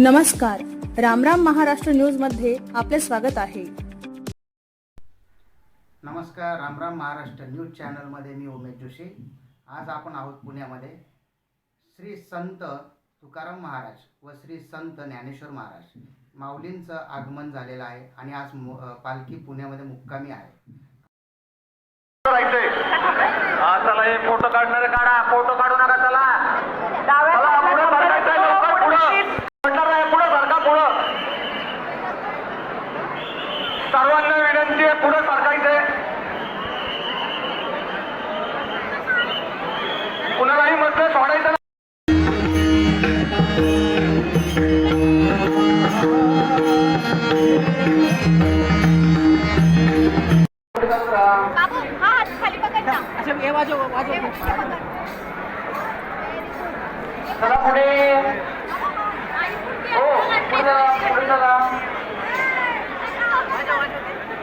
नमस्कार. रामराम महाराष्ट्र न्यूजमध्ये आपले स्वागत आहे. नमस्कार रामराम महाराष्ट्र न्यूज चॅनलमध्ये मी उमेश जोशी. आज आपण आहोत पुण्यामध्ये. श्री संत तुकाराम महाराज व श्री संत ज्ञानेश्वर महाराज माऊलींचं आगमन झालेलं आहे आणि आज पालखी पुण्यामध्ये मुक्कामी आहे. चला हे फोटो काढणारे काढा. फोटो काढू नका चला पुढे सरकायचंय लवकर पुढं म्हणणार आहे पुढे सरका पुढं सर्वांना विनंती आहे पुढे सरकायचंय कुणालाही मध्ये सोडायचं हा चला पुढे. हो पुढे चला पुढे चला.